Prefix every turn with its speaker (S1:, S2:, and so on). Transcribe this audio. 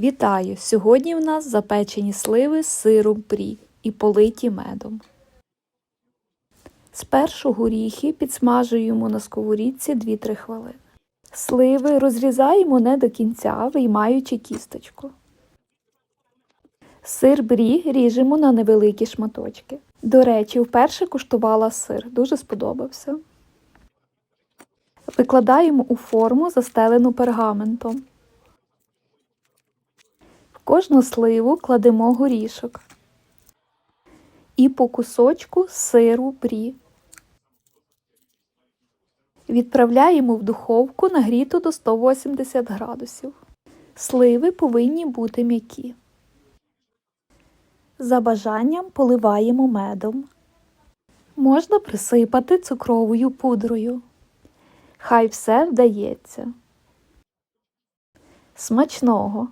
S1: Вітаю! Сьогодні в нас запечені сливи з сиром прі і политі медом. Спершу горіхи підсмажуємо на сковорідці 2-3 хвилини. Сливи розрізаємо не до кінця, виймаючи кісточку. Сир брі ріжемо на невеликі шматочки. До речі, вперше куштувала сир, дуже сподобався. Викладаємо у форму, застелену пергаментом. Кожну сливу кладемо горішок і по кусочку сиру брі. Відправляємо в духовку нагріту до 180 градусів. Сливи повинні бути м'які. За бажанням поливаємо медом. Можна присипати цукровою пудрою. Хай все вдається. Смачного!